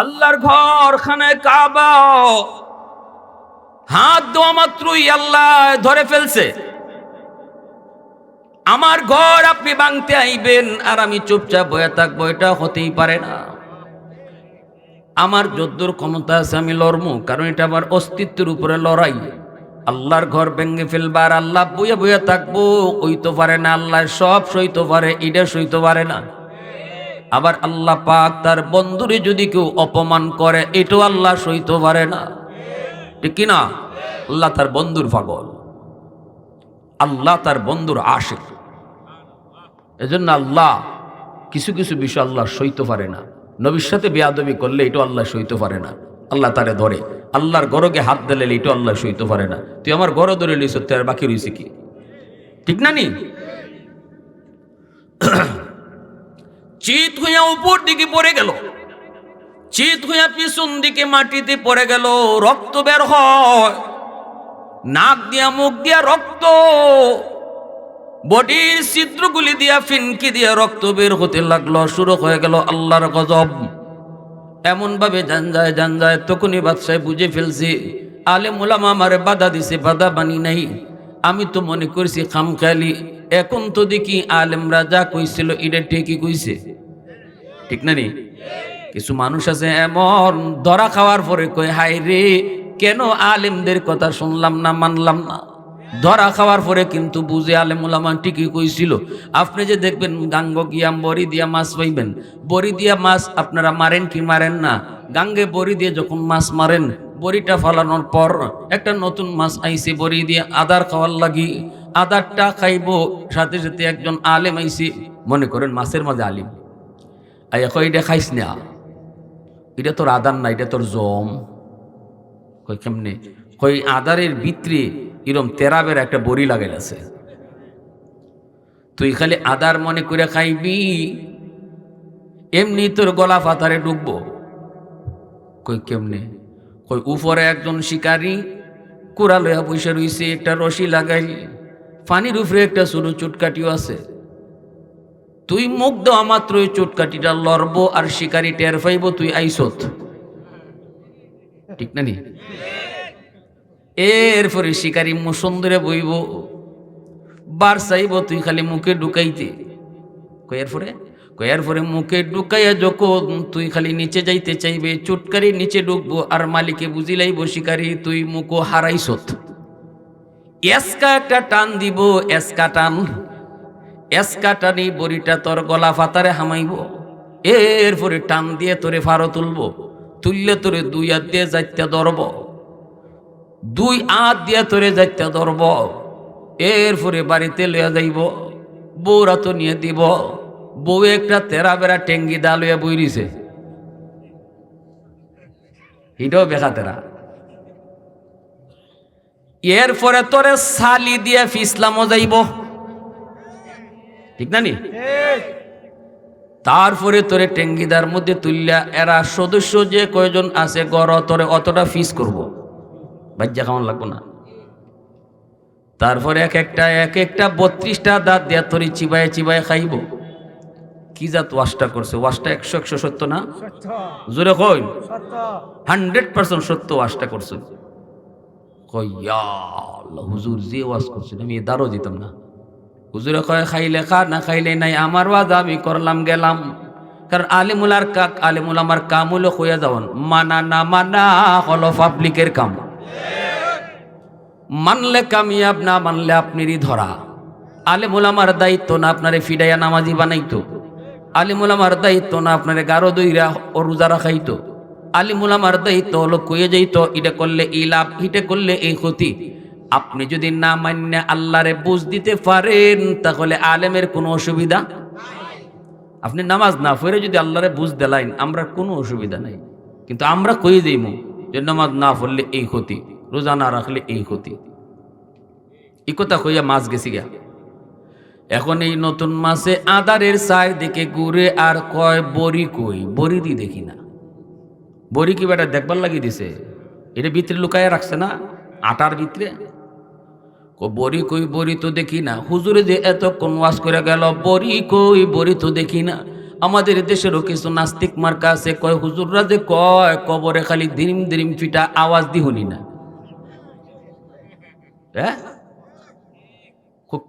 আল্লাহর ঘর খানে কাবা। হাত দেওয়া মাত্রই আল্লাহ ধরে ফেলছে। আমার ঘর আপনি ভাঙতে আইবেন, আর আমি চুপচাপ বয়ে থাকব, এটা হতেই পারে না। আমার যদ্দুর ক্ষমতা আছে, আমি লড়মু, কারণ এটা আমার অস্তিত্বের উপরে লড়াই। আল্লাহর ঘর ভেঙে ফেলবার, আল্লাহ বইয়া বইয়া থাকব, ওই তো পারে না আল্লাহ সব সইতে পারে, এটা সইতে পারে না। আবার আল্লাহ পাক তার বন্ধুরে যদি কেউ অপমান করে, এটাও আল্লাহ সইতে পারে না। ঠিক কিনা? আল্লাহ তার বন্ধুর পাগল। আল্লাহ তার বন্ধুর আশেক। এজন্য আল্লাহ কিছু কিছু বিষয় আল্লাহ সইতে পারে না। নবীর সাথে বেয়াদবি করলে এটাও আল্লাহ সইতে পারে না। আল্লাহ তারে ধরে। আল্লাহর গরকে হাত দিলে এটাও আল্লাহ সইতে পারে না। তুই আমার গড় ধরে লিস আর বাকি রয়েছে কি? ঠিক না নি? চিত হইয়া উপর দিকে পড়ে গেল। চিত হইয়া পিছন দিকে মাটিতে পড়ে গেল, রক্ত বের হয়। নাক দিয়া, মুখ দিয়া রক্ত। বডির ছিদ্রগুলি দিয়া, ফিনকি দিয়া রক্ত বের হতে লাগল, শুরু হয়ে গেল আল্লাহর গজব। এমন ভাবে জান যায় জান যায় তখনই বাদশাহ বুঝে ফেলছি আলে মোলামা আমারে বাধা দিছে, বাধা বানি নাই। আমি তো মনে করছি খাম খেয়ালি এখন তো দেখি আলেমরা যা কইছিল, এটা ঠিকই কইছে। ঠিক না নি? কিছু মানুষ আছে এমন ধরা খাওয়ার পরে কই হাই রে, কেন আলেমদের কথা শুনলাম না, মানলাম না? ধরা খাওয়ার পরে কিন্তু বুঝে আলেম ওলামা ঠিকই কইছিল। আপনি যে দেখবেন গাঙ্গ গিয়া বড়ি দিয়া মাছ পাইবেন। বড়ি দিয়া মাছ আপনারা মারেন কি মারেন না? গাঙ্গে বড়ি দিয়ে যখন মাছ মারেন, বড়িটা ফালানোর পর একটা নতুন মাছ আইছে বড়ি দিয়ে, আদার খাওয়ার লাগি। আদারটা খাইবো, সাথে সাথে একজন আলেম আইছে। মনে করেন মাছের মাঝে আলিম। আই এখন এটা খাইস না। এটা তোর আদার না, এটা তোর জম। কই কেমনে? কই আদারের ভিতরে এরম তেরাবের একটা বড়ি লাগাইল আছে তুই খালি আদার মনে করে খাইবি, এমনি তোর গলা ফাতারে ডুববো। কই কেমনে? কই উপরে একজন শিকারী কুড়া লইয়া বসে রইছে, একটা রশি লাগাই পানির উপরে একটা সরু চুটকাটিও আছে। তুই মুখ দেওয়া মাত্র ওই চুটকাটিটা লড়ব আর শিকারি টের পাইব, তুই আইসত। ঠিক না নি? এরপরে শিকারি মুসন্দরে বইব, বার চাইব তুই খালি মুখে ঢুকাইতে। কয়ের পরে কয়ার পরে মুখে ঢুকাইয়া যখন তুই খালি নিচে যাইতে চাইবে, চুটকারি নিচে ঢুকবো আর মালিকে বুঝিলাইব শিকারি, তুই মুখো হারাইছত এসকা একটা টান দিব, এসকা টান এসকা টানি বড়িটা তোর গলা ফাতারে হামাইব। এরপরে টান দিয়ে তোরে ফারো তুলবো। তুললে তোরে দুই হাত দিয়ে যাইতে ধরব। দুই হাত দিয়ে তোরে যাইতে ধরব। এরপরে বাড়িতে লইয়া যাইব। বউরা তো নিয়ে দিব। বউ একটা তেরা বেড়া টেঙ্গি দা লইয়া বইরিছে এটাও বেখা তেরা। এরপরে তোরে সালি দিয়ে ফিসলামও যাইব। ঠিক না নি? তারপরে তোরে টেঙ্গিদার মধ্যে তুললা এরা সদস্য যে কয়জন আছে গড়, তোরে অতটা ফিস করব। বাজ্যা কেমন লাগবো না। তারপরে এক একটা এক একটা বত্রিশটা দাঁত দেয়া তোরে চিবায় চিবায় খাইব। কি জাত ওয়াশটা করছে? ওয়াশটা একশো একশো সত্য না? জোরে কই হান্ড্রেড পার্সেন্ট সত্য ওয়াশটা করছে। কইয়া হুজুর যে ওয়াশ করছে, আমি এ দারও দিতাম না। হুজুরে কয়, খাইলে খা, না খাইলে নাই, আমার ওয়াজ আমি করলাম, গেলাম। কারণ আলিমুলার কাক, আলিমুল আমার কাম হলো হইয়া যাওয়ান। মানা না, মানা, হলো পাবলিকের কাম। মানলে কামিয়াব, না মানলে আপনারই ধরা। আলিমুল আমার দায়িত্ব না আপনারে ফিডাইয়া নামাজি বানাইতো। আলিমুল আমার দায়িত্ব না আপনারে গারো দইরা ও রোজা রাখাইতো। আলিমুল আমার দায়িত্ব হলো কয়ে যাইত এটা করলে এই লাভ এটা করলে এই ক্ষতি। আপনি যদি না মান্য আল্লাহরে বুঝ দিতে পারেন, তাহলে আলেমের কোনো অসুবিধা আপনি নামাজ না পড়ে যদি আল্লাহরে বুঝ দেলাইন, আমরা কোনো অসুবিধা নাই। কিন্তু আমরা কই দিইমু যে নামাজ না পড়লে এই ক্ষতি, রোজা না রাখলে এই ক্ষতি? এই কথা কইয়া মাছ গেছি গা। এখন এই নতুন মাসে আদারের চার দিকে ঘুরে আর কয় বড়ি কই বড়ি দি দেখি না। বড়ি কি বেটা দেখবার লাগিয়ে দিছে? এটা ভিতরে লুকায় রাখছে না? আটার ভিতরে? বড়ি কই বড়ি তো দেখি না। হুজুরে যে এতক্ষণ ওয়াজ করে গেল বড়ি কই বড়ি তো দেখি না। আমাদের দেশেরও কিছু নাস্তিক মার্কা আছে, কয়, হুজুররা যে কয়, কবরে খালি দিরিম দিরিম ফিটা আওয়াজ দি শুনি না। হ্যাঁ?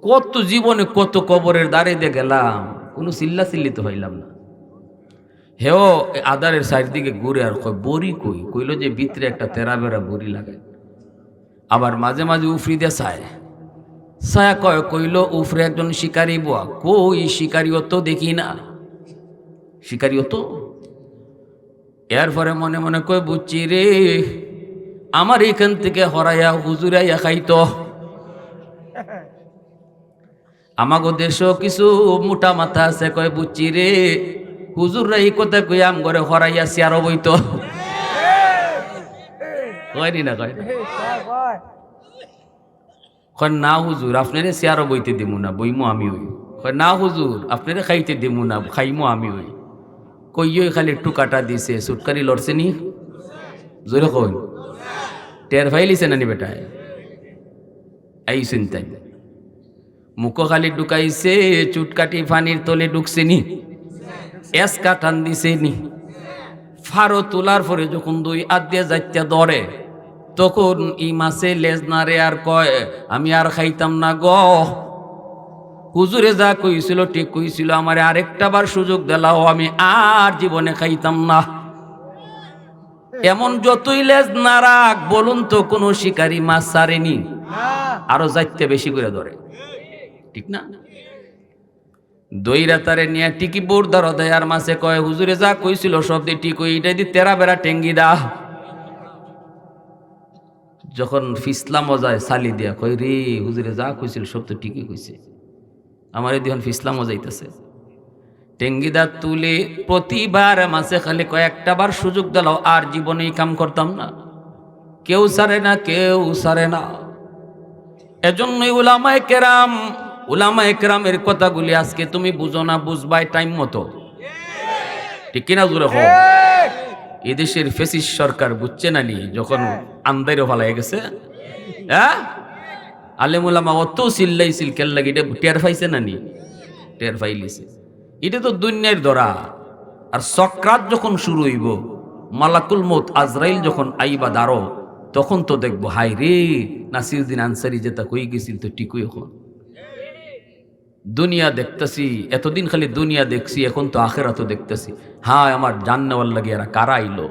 কত জীবনে কত কবরের দ্বারে দিয়ে গেলাম, কোনো চিল্লা তো হইলাম না। হেও আদারের সাইড দিকে ঘুরে আর কয় বড়ি কই? কইল যে ভিতরে একটা তেরা বেড়া বড়ি লাগায় আবার মাঝে মাঝে উফরি দিয়ে চায়। ছায়া কয় কইল উফরে একজন শিকারী বুয়া। কই শিকারীও তো দেখি না। শিকারীও তো? এর পরে মনে মনে কয় বুঝছি রে আমার এখান থেকে হরাইয়া হুজুরাইয়া খাইতো। আমাগো দেশও কিছু মোটা মাথা আছে। কয় বুঝছি রে হুজুররা এই কথা কই আম করে হরাইয়া চেয়ারও বইতো। কয়নি না কয়। কয়, না হুজুর, আপনারে চেয়ারও বইতে দিমু না, বইমু আমি হই। কয়, না হুজুর, আপনারে খাইতে দিমু না, খাইমু আমি হই। কইয় খালি টুকাটা দিছে, সুটকারি লড়ছে নি? জোরে কই টের ফাইলিছে নানি বেটায় এই চিন্তাই মুখ খালি ঢুকাইছে, চুটকাটি ফানির তলে ঢুকছে নি। এসকা টান দিছে নি। ফারো তোলার পরে যখন দুই আদ্যে যাইতে ধরে। তখন ই মাসে লেজ নারে আর কয়, আমি আর খাইতাম না গ। হুজুরে যা কইছিল, ঠিক কইছিল, আমার আরেকটা বার সুযোগ দিলাও, আমি আর জীবনে খাইতাম না। এমন যতই লেজ না রাখ বলুন তো কোনো শিকারী মাছ সারেনি আরও যাইতে বেশি করে ধরে। ঠিক না? দইরা তারে নিয়ে টিকি বোর ধর দেয় আর মাসে কয়, হুজুরে যা কইছিল সব দিয়ে ঠিক ওই এটা দি, তেরা বেড়া টেঙ্গি দা। যখন ফিসলা মজায় সালি দিয়া কই রে হুজুরে যা কইছিল সব তো ঠিকই কইছে। আমার এই দিন ফিসলা মজাইতেছে টেঙ্গিদা তুলে প্রতিবার মাসে খালি কয়েকটা বার সুযোগ দিলাও আর জীবনে কাম করতাম না। কেউ সারে না, কেউ সারে না। এজন্যই উলামায়ে কেরাম, উলামায়ে কেরামের কথাগুলি আজকে তুমি বুঝো না, বুঝবাই টাইম মতো। ঠিক কিনা জুড়ে হোক এদেশের ফেসিস সরকার বুঝছে না নি যখন আন্দাইরে ফালাই গেছে? হ্যাঁ? আলেমুলামা অত চিল্লাইছিল কেল্লা এটা টের পাইছে না নি? টের পাইলিছে। এটা তো দুনিয়ার ধরা। আর সক্রাত যখন শুরু হইব, মালাকুল মত আজরাইল যখন আইবা দাঁড়ো, তখন তো দেখব হাই রে নাসিরুদ্দিন আনসারি যেটা কই গেছিল তো ঠিকই এখন। দুনিয়া দেখতেছি, এতদিন খালি দুনিয়া দেখছি, এখন তো আখেরা তো দেখতেছি। হ্যাঁ আমার জাননেওয়ার লাগে, এরা কারা আইলো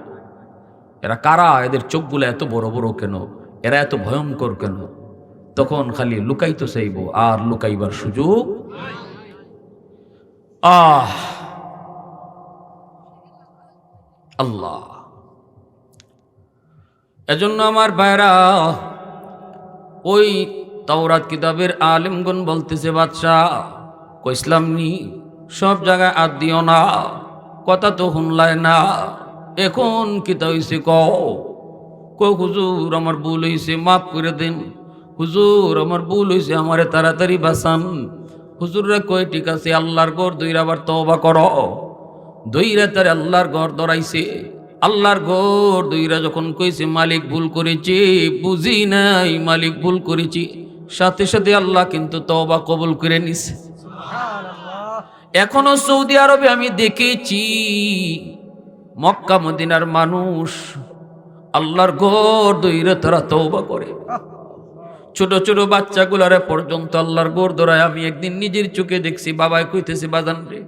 এরা কারা? এদের চোখগুলো এত বড় বড় কেন? এরা এত ভয়ঙ্কর কেন? তখন খালি লুকাইতো চাইব আর লুকাইবার সুযোগ আহ! আল্লাহ। এজন্য আমার ভাইরা ওই তাওরাত কিতাবের আলেমগণ বলতেছে, বাদশাহ কইসলাম নি? সব জায়গায় আর দিও না, কথা তো শুনলায় না, এখন কিতা কও? কই হুজুর, আমার ভুল হইছে, মাফ করে দিন। হুজুর, আমার ভুল হইছে, আমারে তাড়াতাড়ি বাঁচান। হুজুররা কই ঠিক আছে, আল্লাহর গড় দইরা আবার তওবা কর। দইরা তার আল্লাহর গড় দরাইছে আল্লাহর গড় দইরা যখন কইছে, মালিক ভুল করেছি, বুঝি নাই, মালিক ভুল করেছি। সাথে সাথে আল্লাহ কিন্তু তওবা কবুল করে নিছে। এখনও সৌদি আরবে আমি দেখেছি মক্কা মদিনার মানুষ আল্লাহর গড় দইরা তারা তওবা করে। ছোট ছোট বাচ্চাগুলারে পর্যন্ত আল্লাহর গোর ধরায় আমি একদিন নিজের চোখে দেখছি, বাবাই কইতেছি, বাজান রে,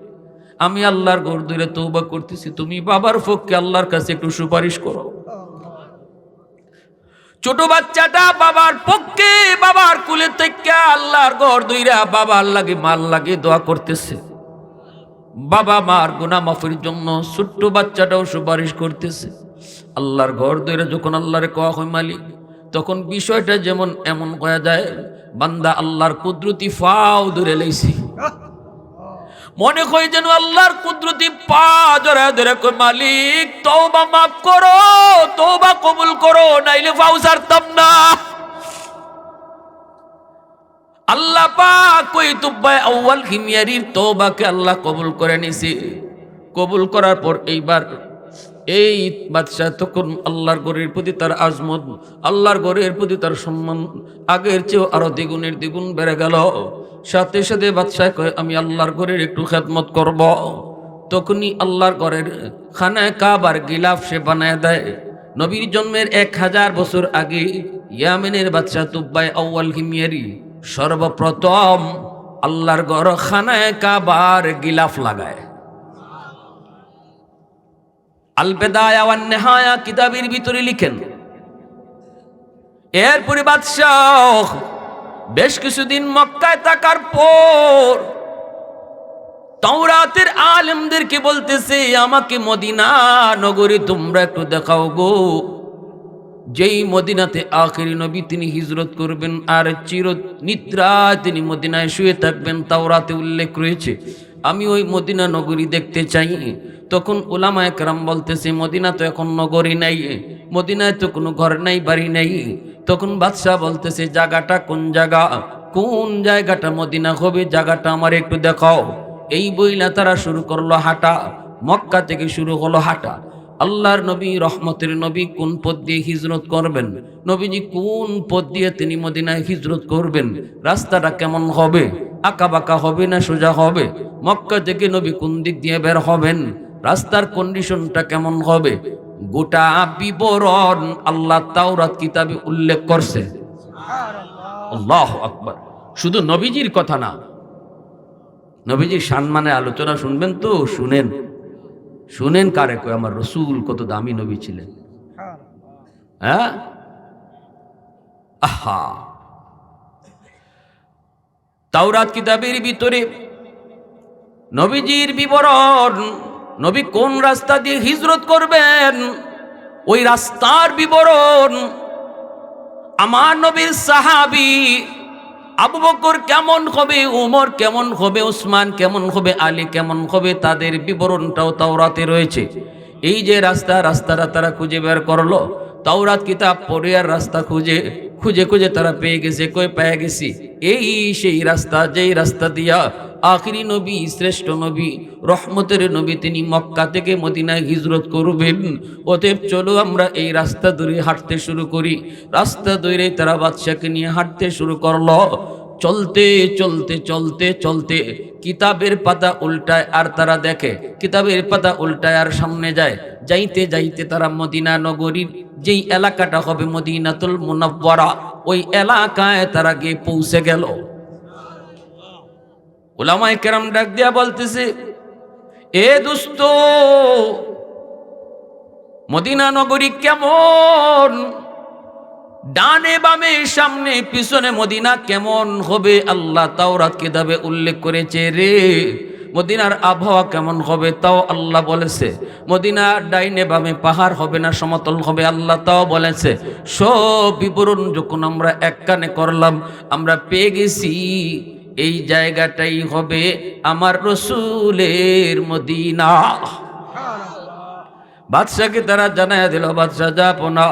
আমি আল্লাহর গোর ধরে তৌবা করতেছি, তুমি বাবার পক্ষে আল্লাহর কাছে একটু সুপারিশ করো। ছোট বাচ্চাটা বাবার পক্ষে, বাবার কুলে থেকে আল্লাহর ঘর দইরা বাবার লাগে মাল লাগে দোয়া করতেছে। বাবা মার গুনা মাফির জন্য ছোট্ট বাচ্চাটাও সুপারিশ করতেছে। আল্লাহর ঘর দইরা যখন আল্লাহরে কওয়া হয় মালিক, তখন বিষয়টা যেমন এমন কয়া যায়, বান্দা আল্লাহর কুদরতি ফাও ধরে লইছি। মনে হয় যেন আল্লাহর কুদরতি পা জরা ধরে কই, মালিক, তওবা মাফ করো, তওবা কবুল করো, নাইলে ফাউসার তাম না। আল্লাহ পাক কই তুব্বাই আউয়াল হিমিয়ারির তওবাকে আল্লাহ কবুল করে নিছে। কবুল করার পর এইবার এই বাদশাহ তখন আল্লাহর গরের প্রতি তার আজমত, আল্লাহর গরের প্রতি তার সম্মান, আগের চেয়েও আরও দ্বিগুণের দ্বিগুণ বেড়ে গেল। সাথে সাথে বাদশাহ কয়, আমি আল্লাহর গরের একটু খেদমত করব। তখনই আল্লাহর ঘরের খানায় কাবার গিলাফ সে বানায় দেয়। নবীর জন্মের এক হাজার বছর আগে ইয়ামেনের বাচ্চা তুব্বাই আউ্য়াল হিমিয়ারি সর্বপ্রথম আল্লাহর ঘর খানায় কাবার গিলাফ লাগায়। আলবেদায়া নেহায়া কিতাবের ভিতরে লিখেন, এরপরে বাদশাহ বেশ কিছুদিন মক্কায় থাকার পর তাওরাতের আলেমদেরকে বলতেছে, আমাকে মদিনা নগরী তোমরা একটু দেখাও গো। যেই মদিনাতে আখেরি নবী তিনি হিজরত করবেন আর চির নিদ্রায় তিনি মদিনায় শুয়ে থাকবেন। তাওরাতে উল্লেখ রয়েছে আমি ওই মদিনা নগরী দেখতে চাই। তখন ওলামা একরাম বলতেছে, মদিনা তো এখন নগরী নাই, মদিনায় তো কোনো ঘর নাই, বাড়ি নাই। তখন বাদশাহ বলতেছে, জায়গাটা কোন জায়গা? কোন জায়গাটা মদিনা হবে? জায়গাটা আমার একটু দেখাও। এই বইলা তারা শুরু করল হাঁটা। মক্কা থেকে শুরু হলো হাঁটা। আল্লাহর নবী, রহমতের নবী কোন পথ দিয়ে হিজরত করবেন? নবীজি কোন পথ দিয়ে তিনি মদিনায় হিজরত করবেন? রাস্তাটা কেমন হবে? আঁকা বাঁকা হবে না সোজা হবে? মক্কা থেকে নবী কোন দিক দিয়ে বের হবেন? রাস্তার কন্ডিশনটা কেমন হবে? গোটা বিবরণ আল্লাহ তাওরাত কিতাবে উল্লেখ করছে। আল্লাহ আকবার। শুধু নবীজির কথা না, নবীজির সম্মানে আলোচনা শুনবেন তো? শুনেন। শুনেন কারে কয়, আমার রসুল কত দামি নবী ছিলেন। হ্যাঁ? আহা। তাওরাত কিতাবের ভিতরে নবীজির বিবরণ, নবী কোন রাস্তা দিয়ে হিজরত করবেন, ওই রাস্তার বিবরণ আমার নবীর সাহাবি আবু বকর কেমন হবে, উমর কেমন হবে, উসমান কেমন হবে, আলী কেমন হবে, তাদের বিবরণটাও তাওরাতে রয়েছে। এই যে রাস্তা, রাস্তাটা তারা খুঁজে বের করল। তাওরাত কিতাব পড়ে আর রাস্তা খুঁজে খুঁজে খুঁজে তারা পেয়ে গেছে, কই পেয়ে গেছি? এই সেই রাস্তা, যেই রাস্তা দিয়া আখিরি নবী, শ্রেষ্ঠ নবী, রহমতের নবী তিনি মক্কা থেকে মদিনায় হিজরত করবেন। অতএব চলো আমরা এই রাস্তা ধরে হাঁটতে শুরু করি। রাস্তা ধরে তারা বাদশাকে নিয়ে হাঁটতে শুরু করল। চলতে চলতে চলতে চলতে কিতাবের পাতা উল্টায় আর তারা দেখে। কিতাবের পাতা উল্টায় আর সামনে যায়। যাইতে যাইতে তারা মদিনা নগরীর যেই এলাকাটা হবে মদিনাতুল মুনাব্বরা, ওই এলাকায় তারা গিয়ে পৌঁছে গেল। ওলামাই কেরাম ডাক দিয়া বলতেছে, এ দুস্ত, মদিনা নগরী কেমন? ডানে বামে, সামনে, পিছনে মদিনা কেমন হবে? আল্লাহ তাও তাওরাত কিতাবে উল্লেখ করেছে রে। মদিনার আবহাওয়া কেমন হবে তাও আল্লাহ বলেছে। মদিনার ডাইনে বামে পাহাড় হবে না, সমতল হবে আল্লাহ তাও বলেছে। সব বিবরণ যখন আমরা এক কানে করলাম, আমরা পেয়ে গেছি। এই জায়গাটাই হবে আমার রসুলের মদিনা। বাদশাহকে তারা জানায় দিল বাদশাহ যাপনা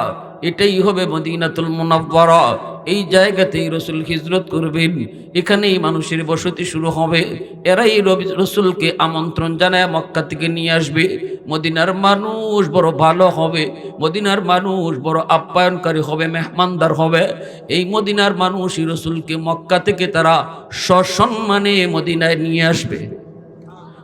এটাই হবে মদিনাতুল মুনাব্বারা। এই জায়গাতেই রসুল হিজরত করবেন। এখানেই মানুষের বসতি শুরু হবে। এরাই রসুলকে আমন্ত্রণ জানায় মক্কা থেকে নিয়ে আসবে। মদিনার মানুষ বড় ভালো হবে। মদিনার মানুষ বড় আপ্যায়নকারী হবে, মেহমানদার হবে। এই মদিনার মানুষই রসুলকে মক্কা থেকে তারা সসম্মানে মদিনায় নিয়ে আসবে।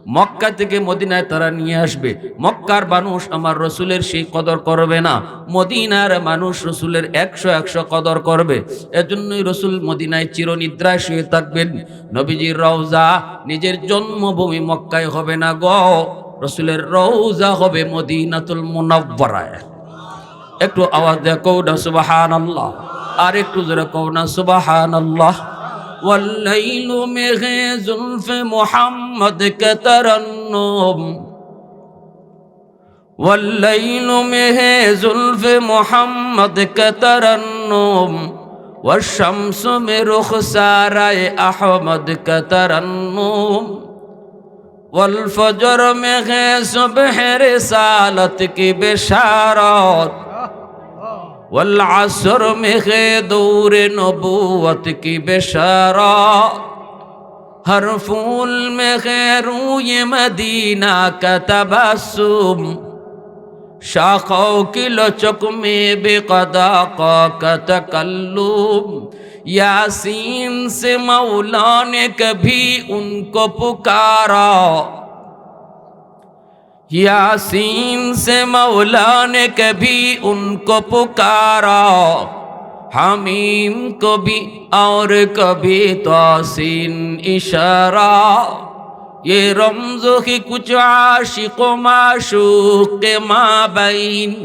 মক্কা থেকে মদিনায় তারা নিয়ে আসবে। মক্কার মানুষ আমার রসুলের সেই কদর করবে না। মদিনার মানুষ রসুলের একশো একশো কদর করবে। এজন্যই রসুল মদিনায় চিরনিদ্রায় শুয়ে থাকবেন। নবীজির রওজা নিজের জন্মভূমি মক্কায় হবে না গ। রসুলের রওজা হবে মদিনাতুল মুনাব্বরায় একটু আওয়াজ কৌ না সুবাহান আল্লাহ আর একটু জোরে কৌ না সুবাহান আল্লাহ والليل مغي زلف محمد كترنم. والليل مغي زلف محمد كترنم. والشمس مرخسار أحمد كترنم. والفجر مغي صبح رسالتك بشارات. والعصر میں دور نبوت کی بشارہ ہر پھول میں خیروں یہ مدینہ کا تبسم شاخوں کی لچک میں بے قداقا کا تکلم یاسین سے مولا نے کبھی ان کو پکارا यासीन से मौला ने कभी उनको पुकारा हमीम को भी और कभी तोसीन इशारा ये रमजो की कुछ आशिक माशूक के माबैन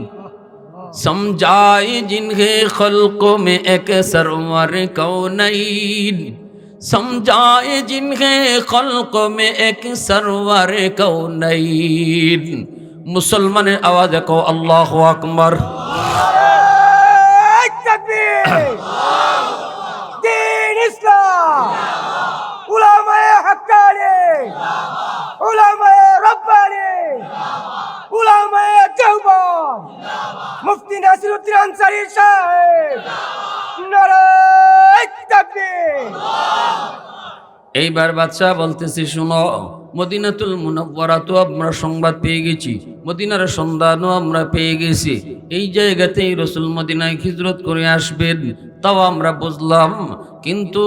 समझाए जिन्हें खल्कों में एक सरवर कौनैन समझाए जिन्हें खल्क में एक सरवर को नईन। मुसलमान आवाज़ को अल्लाह अकबर। मुफ्ती नासिरुद्दीन अंसारी साहेब। नारा এইবার বাচ্চা বলতেছি, শুনো, মদিনাতুল মুনব্বরা তো আমরা সংবাদ পেয়ে গেছি। মদিনার সন্ধানও আমরা পেয়ে গেছি। এই জায়গাতেই রসুল মদিনায় খিজরত করে আসবেন। তাও আমরা বুঝলাম, কিন্তু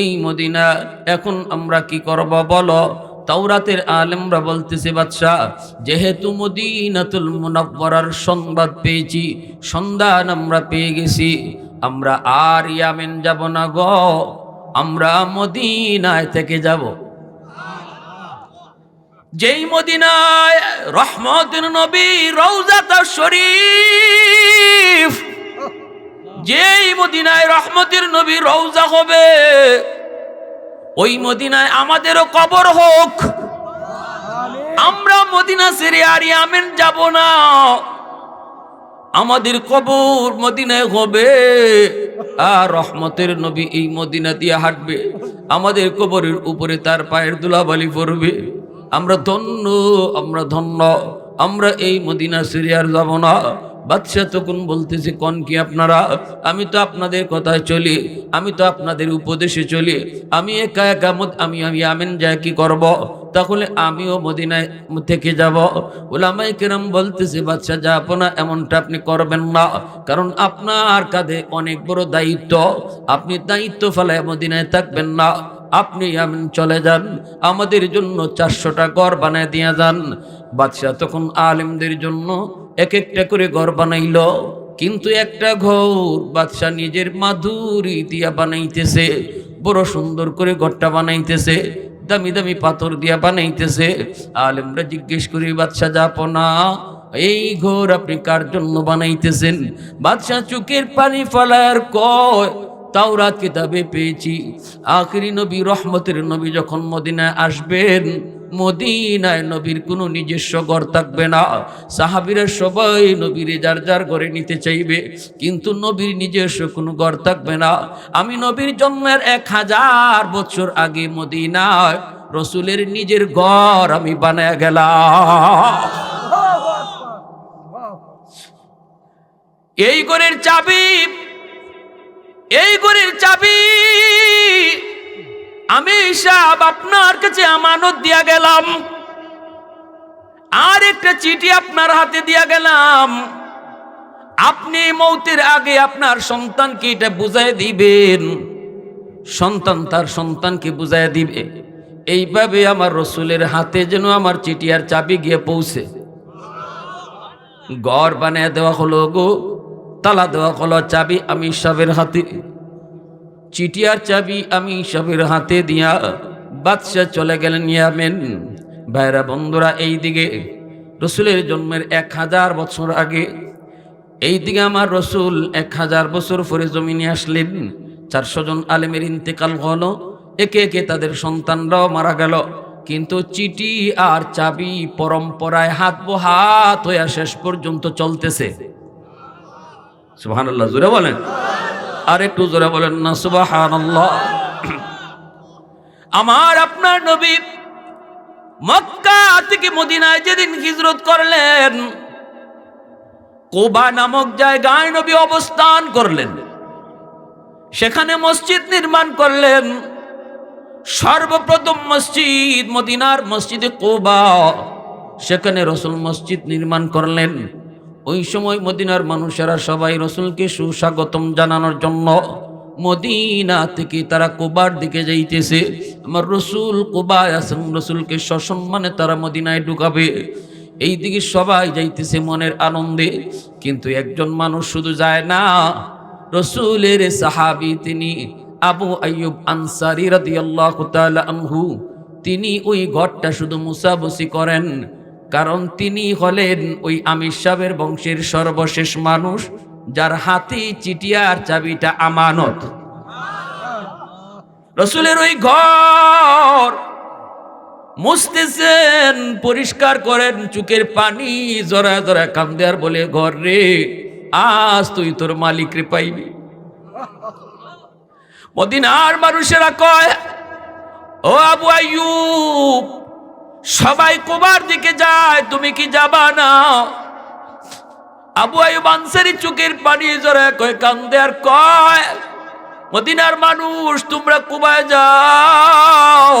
এই মদিনা এখন আমরা কি করব বলো? তাওরাতের আলেমরা বলতেছে বাদশা যেহেতু মদিনাতুল মুনব্বরার সংবাদ পেয়েছি, সন্ধান আমরা পেয়ে গেছি। আমরা আর ইয়ামেন যাব না গো। আমরা মদিনায় থেকে যাব। যেই মদিনায় রহমতের নবী রৌজাতা শরীফ, যেই মদিনায় রহমতের নবী রৌজা হবে, ওই মদিনায় আমাদেরও কবর হোক। আমরা মদিনা সেরে আর আমেন যাব না। আমাদের কবর মদিনায় হবে। আর রহমতের নবী এই মদিনা দিয়ে হাঁটবে। আমাদের কবরের উপরে তার পায়ের দুলাবালি পড়বে। আমরা ধন্য আমরা ধন্য। আমরা এই মদিনা সিরিয়ার যাব না। বাদশাহ তখন বলতেছে, কোন কি আপনারা? আমি তো আপনাদের কথায় চলি, আমি তো আপনাদের উপদেশে চলি। আমি একা একা আমি আমি আমেন যায় কি করব? তাহলে আমিও মদিনায় থেকে যাব। ওলামাই কেরাম বলতেছে বাচ্চা যাব না এমনটা আপনি করবেন না। কারণ আপনার কাঁধে অনেক বড় দায়িত্ব। আপনি দায়িত্ব ফেলায় মদিনায় থাকবেন না। আপনি আমিন চলে যান, আমাদের জন্য চারশোটা ঘর বানায় দিয়ে যান। বাদশাহ তখন আলেমদের জন্য এক একটা করে ঘর বানাইল, কিন্তু একটা ঘর বাদশাহ নিজের মাধুরী দিয়া বানাইতেছে, বড় সুন্দর করে ঘরটা বানাইতেছে, দামি দামি পাথর দিয়া বানাইতেছে। আলেমরা জিজ্ঞেস করি, বাদশাহ যাপনা এই ঘর আপনি কার জন্য বানাইতেছেন? বাদশাহ চোখের পানি ফলার কয় তাওরাত কিতাবে পেয়েছি। আখরি নবী রহমতের নবী যখন মদিনায় আসবেন মদিনায় নবীর কোনো নিজস্ব ঘর থাকবে না। সাহাবিরা সবাই নবীরে যার যার ঘরে নিতে চাইবে কিন্তু নবীর নিজস্ব কোনো ঘর থাকবে না। আমি নবীর জন্মের এক হাজার বছর আগে মদিনায় রসুলের নিজের ঘর আমি বানায় গেলাম। এই ঘরের চাবি এই ঘরের চাবি আমি সাহেব আপনার কাছে আমানত দিয়া গেলাম। আর একটা চিঠি আপনার হাতে দিয়া গেলাম। আপনি মৌতের আগে আপনার সন্তানকে এটা বুঝাই দিবেন। সন্তান তার সন্তানকে বুঝাই দিবে। এইভাবে আমার রসুলের হাতে যেন আমার চিঠি আর চাবি গিয়ে পৌঁছে। ঘর বানিয়ে দেওয়া হলো গো। তালা দেওয়া হলো চাবি আমি সবের হাতে। চিটিয়ার চাবি আমি সবের হাতে দিয়া বাদশাহ চলে গেলেন ইয়ামেন। ভাইরা বন্ধুরা এই দিকে রসুলের জন্মের এক হাজার বছর আগে এই দিকে আমার রসুল এক হাজার বছর পরে জমিনে আসলেন। চারশো জন আলেমের ইন্তেকাল হলো, একে একে তাদের সন্তানরাও মারা গেল। কিন্তু চিঠি আর চাবি পরম্পরায় হাত বো হাত হইয়া শেষ পর্যন্ত চলতেছে। সুবহানাল্লাহ, জোরে বলেন। আর একটু জোরে বলেন না, সুবহানাল্লাহ। আমার আপনার নবী মক্কা থেকে মদিনায় যেদিন হিজরত করলেন, কোবা নামক জায়গায় নবী অবস্থান করলেন। সেখানে মসজিদ নির্মাণ করলেন। সর্বপ্রথম মসজিদ মদিনার মসজিদে কোবা, সেখানে রসুল মসজিদ নির্মাণ করলেন। ওই সময় মদিনার মানুষেরা সবাই রসুলকে সুস্বাগতম জানানোর জন্য মদিনা থেকে তারা কোবার দিকে যাইতেছে। আমার রসুল কোবায় আছেন, রসুলকে সসম্মানে তারা মদিনায় ঢুকাবে। এই দিকে সবাই যাইতেছে মনের আনন্দে, কিন্তু একজন মানুষ শুধু যায় না। রসুলের সাহাবি তিনি আবু আইয়ুব আনসারি রাদিয়াল্লাহু তাআলা আনহু, তিনি ওই ঘরটা শুধু মুসাবসি করেন। কারণ তিনি হলেন ওই আমির সাহেবের বংশের সর্বশেষ মানুষ, যার হাতে চিটিয়ার চাবিটা আমানত। রসুলের ওই ঘর মুছতেছেন, পরিষ্কার করেন, চুকের পানি জরা জরা কান্দে আর বলে, ঘর রে, আজ তুই তোর মালিক রে পাইবি। মদিনার মানুষেরা কয়, ও আবু আইয়ুব সবাই কোবার দিকে যায়, তুমি কি যাবা না? আবু আইয়ুব আনসারি চোখের পানি জরা কয় কান্দে আর কয়, মদিনার মানুষ, তোমরা কুবায় যাও।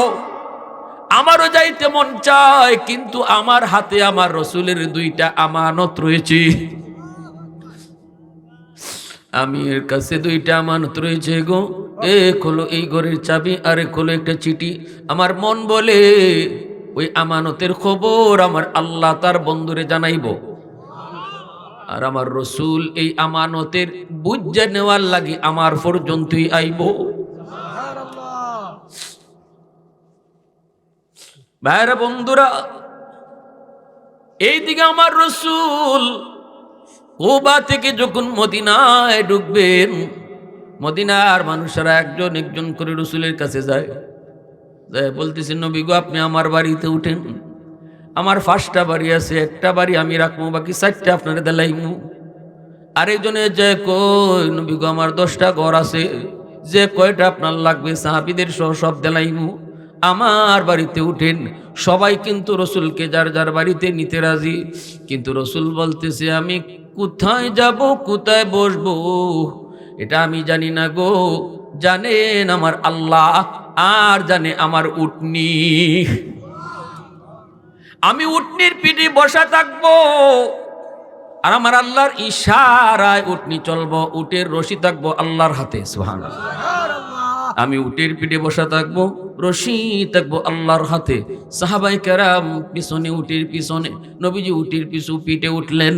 আমারও যাইতে মন চায়, কিন্তু আমার হাতে আমার রসুলের দুইটা আমানত রয়েছে। আমি এর কাছে দুইটা আমানত রয়েছে গো। এ খোলো এই ঘরের চাবি, আর আরে খোলো একটা চিঠি। আমার মন বলে ওই আমানতের খবর আমার আল্লাহ তার বন্ধুরে জানাইব। আর আমার রসুল এই আমানতের বুঝে নেওয়ার লাগে আমার পর্যন্তই আইব। ভাইরা বন্ধুরা, এইদিকে আমার রসুল কোবা থেকে যখন মদিনায় ঢুকবেন, মদিনার মানুষেরা একজন একজন করে রসুলের কাছে যায় যায়। বলতেছে, নবী গো, আপনি আমার বাড়িতে উঠেন। আমার পাঁচটা বাড়ি আছে, একটা বাড়ি আমি রাখব, বাকি চারটা আপনার দেলাইমু। আরেকজনে যে কই নবী গো, আমার দশটা ঘর আছে, যে কয়টা আপনার লাগবে, সাহাবিদের সহ সব দেলাইমু। আমার বাড়িতে উঠেন। সবাই কিন্তু রসুলকে যার যার বাড়িতে নিতে রাজি। কিন্তু রসুল বলতেছে, আমি কোথায় যাব, কোথায় বসবো? এটা আমি জানি না গো। জানেন আমার আল্লাহ আর জানে আমার উটনি। আমি উটনির পিঠে বসা থাকব আর আমার আল্লাহর ইশারায় উটনি চলবো, উটের রশি থাকব আল্লাহর হাতে সুহান আমি উটের পিঠে বসা থাকব রশি থাকব আল্লাহর হাতে। সাহাবাই কেরাম পিছনে উটির পিছনে, নবীজি উটির পিছু পিঠে উঠলেন।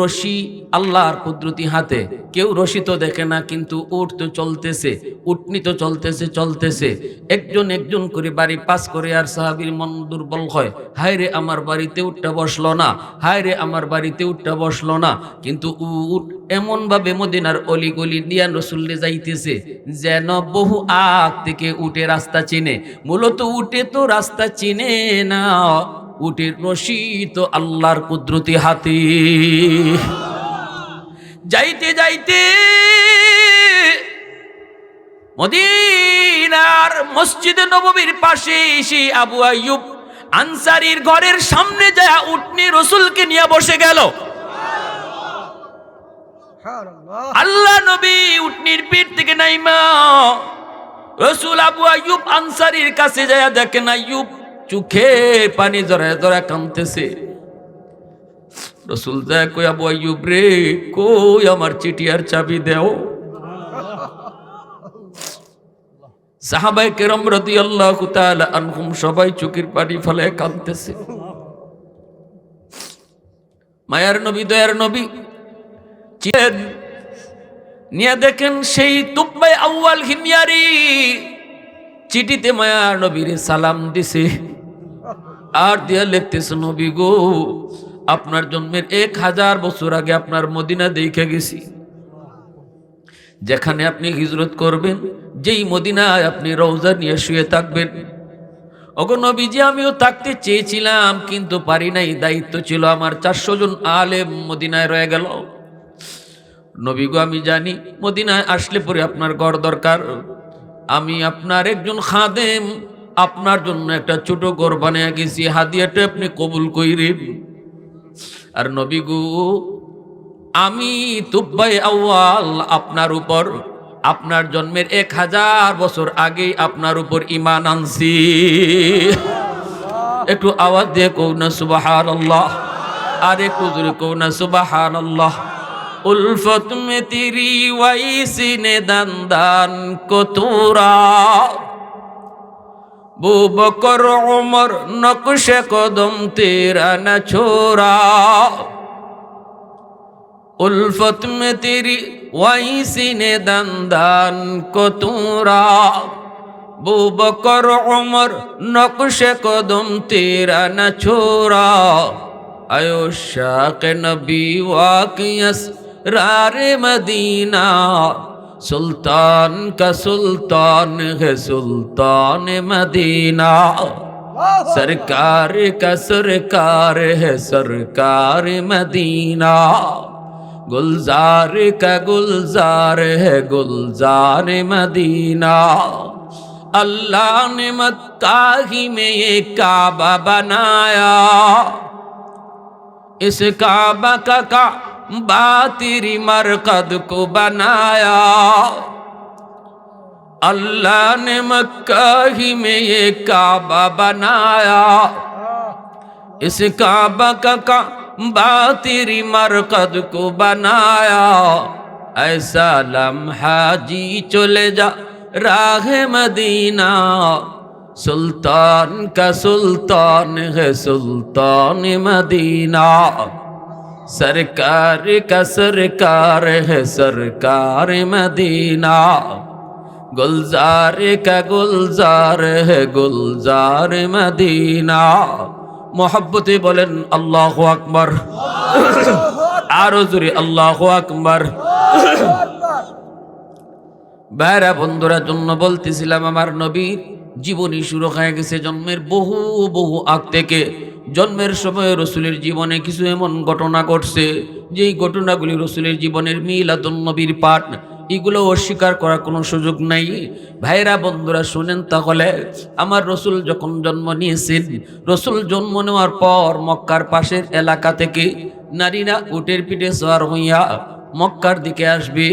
রশি আল্লাহর কুদরতি হাতে। কেউ রশি তো দেখে না, কিন্তু উট তো চলতেছে, উটনি তো চলতেছে চলতেছে। একজন একজন করে বাড়ি পাস করে আর সাহাবির মন দুর্বল হয়। হায় রে আমার বাড়িতে উঠটা বসল না হায় রে আমার বাড়িতে উঠটা বসল না। কিন্তু উট এমন ভাবে মদিনার অলি গলি দিয়ান রসুল্লে যাইতেছে, যেন বহু আগ থেকে উঠে রাস্তা চিনে। মূলত উঠে তো রাস্তা চিনে না উটের রশি তো আল্লাহর কুদরতি হাতে। যাইতে যাইতে মদিনার মসজিদে নবমীর পাশে এসে আবু আইয়ুব আনসারির ঘরের সামনে যায় উটনি রসুলকে নিয়ে বসে গেল। আল্লাহ নবী উটনির পিঠ থেকে নাইমা রসুল আবু আইয়ুব আনসারির কাছে যায় দেখেন আইয়ুব চোখে পানি জড়ায় জড়া কানতেছে রসুল দেয় কই আবু আইয়ুব রে, কই আমার চিঠি আর চাবি দেও? সাহাবাই কেরম রদি আল্লাহ আনহুম সবাই চোখের পানি ফলে কাঁদতেছে। মায়ার নবী, দয়ার নবী চিনেন নিয়ে দেখেন সেই তুব্বাই আউয়াল হিমিয়ারি। চিঠিতে মায়ার নবীর সালাম দিছে। আর দিয়া লিখতেছে, নবী গো, আপনার জন্মের এক হাজার বছর আগে আপনার মদিনা দেখে গেছি। যেখানে আপনি হিজরত করবেন, যেই মদিনায় আপনি রৌজা নিয়ে শুয়ে থাকবেন। ওগো নবীজি, আমিও থাকতে চেয়েছিলাম, কিন্তু পারি নাই। দায়িত্ব ছিল আমার। চারশো জন আলেম মদিনায় রয়ে গেল। নবী গো, আমি জানি মদিনায় আসলে পরে আপনার ঘর দরকার। আমি আপনার একজন খাদেম, আপনার জন্য একটা ছোট ঘর বানিয়ে গেছি, হাদিয়াটা আপনি কবুল কইরেন। আর নবী গো, আমি তুব্বাই আউয়াল আপনার উপর, আপনার জন্মের এক হাজার বছর আগেই আপনার উপর ইমান আনছি। একটু আওয়াজ দিয়ে কৌ না আল্লাহ আর একটু জোরে কৌ না আল্লাহ उल्फत में तेरी वैसी ने दंदान को तूरा बू बकर उमर नकुश कदम तेरा न छोरा उल्फत में तेरी वैसी ने दंदान को तूरा बू बकर उमर नकुश कदम तेरा न छोरा अयो शाक नबी वाकियस रारे मदीना सुल्तान का सुल्तान है सुल्तान मदीना। सरकार का सरकार है सरकार मदीना। गुलजार का गुलजार है गुलजार मदीना। अल्लाह ने मक्का ही में ये काबा बनाया। इस काबा का काबा तेरी मरकद को बनाया अल्लाह ने मक्का ही में ये काबा बनाया इस काबा का काबा तेरी मरकद को बनाया ऐसा लम्हा जी चले जा राह मदीना सुल्तान का सुल्तान है सुल्तान मदीना सरकार का सरकार है सरकार मदीना गुलजार का गुलजार है गुलजार मदीना মোহাব্বতে বলেন আল্লাহ আকবর আরো জোরে আল্লাহ আকবর ভাইরা বন্ধুরা জন্য বলতেছিলাম আমার নবীর জীবনী শুরু হয়ে গেছে জন্মের বহু বহু আগ থেকে। জন্মের সময় রসুলের জীবনে কিছু এমন ঘটনা ঘটছে, যেই ঘটনাগুলি রসুলের জীবনের মিলাদুন নবীর পাঠ। এগুলো অস্বীকার করার কোনো সুযোগ নাই। ভাইরা, বন্ধুরা, শুনেন তাহলে, আমার রসুল যখন জন্ম নিয়েছেন, রসুল জন্ম নেওয়ার পর মক্কার পাশের এলাকা থেকে নারীরা উটের পিঠে সওয়ার হইয়া মক্কার দিকে আসবে।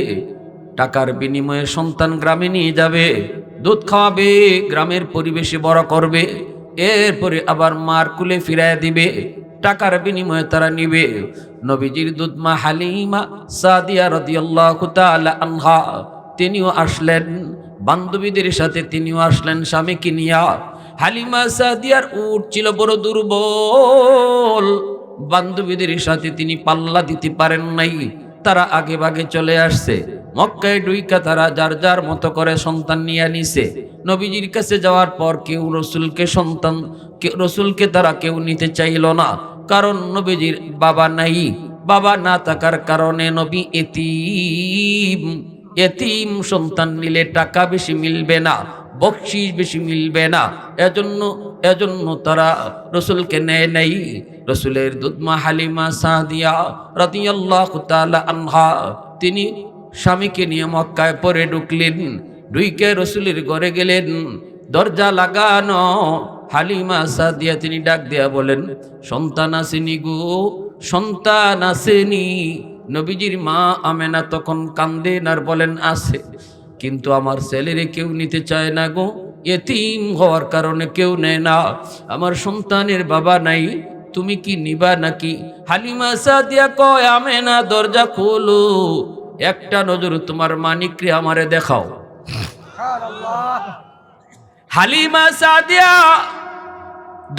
টাকার বিনিময়ে সন্তান গ্রামে নিয়ে যাবে। দুধ খাওয়াবে, গ্রামের পরিবেশে বড় করবে, এরপরে আবার মার কুলে ফিরায় দিবে, টাকার বিনিময়ে তারা নিবে। নবীজির দুধ মা হালিমা সাদিয়া রদিয়াল্লাহু আনহা, তিনিও আসলেন। বান্ধবীদের সাথে তিনিও আসলেন স্বামীকে নিয়া। হালিমা সাদিয়ার উট ছিল বড় দুর্বল। বান্ধবীদের সাথে তিনি পাল্লা দিতে পারেন নাই, তারা আগে ভাগে চলে আসছে। মক্কায় ডুইকা তারা যার যার মতো করে সন্তান নিয়ে নিছে। নবীজির কাছে যাওয়ার পর কেউ রসুলকে সন্তান রসুলকে তারা কেউ নিতে চাইল না। কারণ নবীজির বাবা নাই। বাবা না থাকার কারণে নবী এতিম। এতিম সন্তান নিলে টাকা বেশি মিলবে না, বকশিস বেশি মিলবে না। এজন্য এজন্য তারা রসুলকে নেয় নাই। রসুলের দুধমা হালিমা সাদিয়া রাদিয়াল্লাহু তাআলা আনহা, তিনি স্বামীকে নিয়ে মক্কায় পরে ঢুকলেন। ঢুইকে রসুলের ঘরে গেলেন। দরজা লাগানো হালিমা সাদিয়া তিনি ডাক দিয়া বলেন, সন্তান আসেনি গো, সন্তান আসেনি। নবীজির মা আমেনা তখন কান্দেন আর বলেন আসে কিন্তু আমার ছেলেরে কেউ নিতে চায় না গো। এতিম হওয়ার কারণে কেউ নেয় না। আমার সন্তানের বাবা নাই, তুমি কি নিবা নাকি? হালিমা সাদিয়া কয়, আমেনা, দরজা খোলো। একটা নজর তোমার মানিকরে আমারে দেখাও। হালিমা সাদিয়া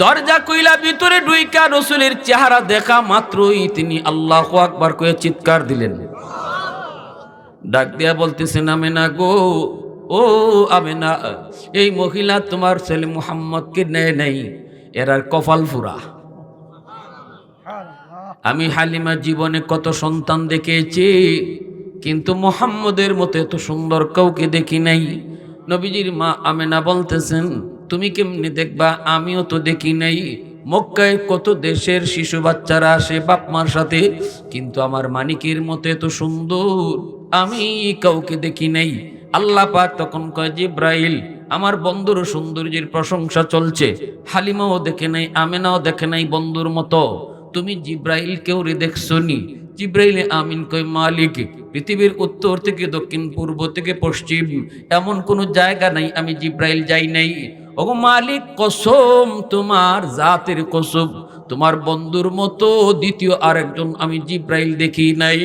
দরজা কইলা ভিতরে ডুইকা রসুলের চেহারা দেখা মাত্রই তিনি আল্লাহ আকবার কয়ে চিৎকার দিলেন। ডাক দিয়া বলতেছেন আমেনা গো, ও আমেনা, এই মহিলা তোমার ছেলে মুহাম্মদকে নেয় নাই এরার কপাল ফুরা। আমি হালিমা জীবনে কত সন্তান দেখেছি কিন্তু মোহাম্মদের মতো এত সুন্দর কাউকে দেখি নাই। নবীজির মা আমেনা বলতেছেন, তুমি কেমনি দেখবা? আমিও তো দেখি নাই। মক্কায় কত দেশের শিশু বাচ্চারা আসে বাপ মার সাথে, কিন্তু আমার মানিকের মতো এত সুন্দর আমি কাউকে দেখি নাই। আল্লাহ পাক তখন কয়, জিব্রাইল, আমার বন্ধুর সৌন্দর্যের প্রশংসা চলছে। হালিমাও দেখে নাই, আমেনাও দেখে নাই বন্ধুর মতো। তুমি জিব্রাইল কেউ রে দেখছ নি জিব্রাইলে আমিন কই মালিক, পৃথিবীর উত্তর থেকে, দক্ষিণ, পূর্ব থেকে, পশ্চিম, এমন কোনো জায়গা নাই, আমি জিব্রাইল যাই নাই। ওগো মালিক, কসম তোমার জাতের কসম, তোমার বন্ধুর মতো দ্বিতীয় আরেকজন আমি জিব্রাইল দেখি নাই।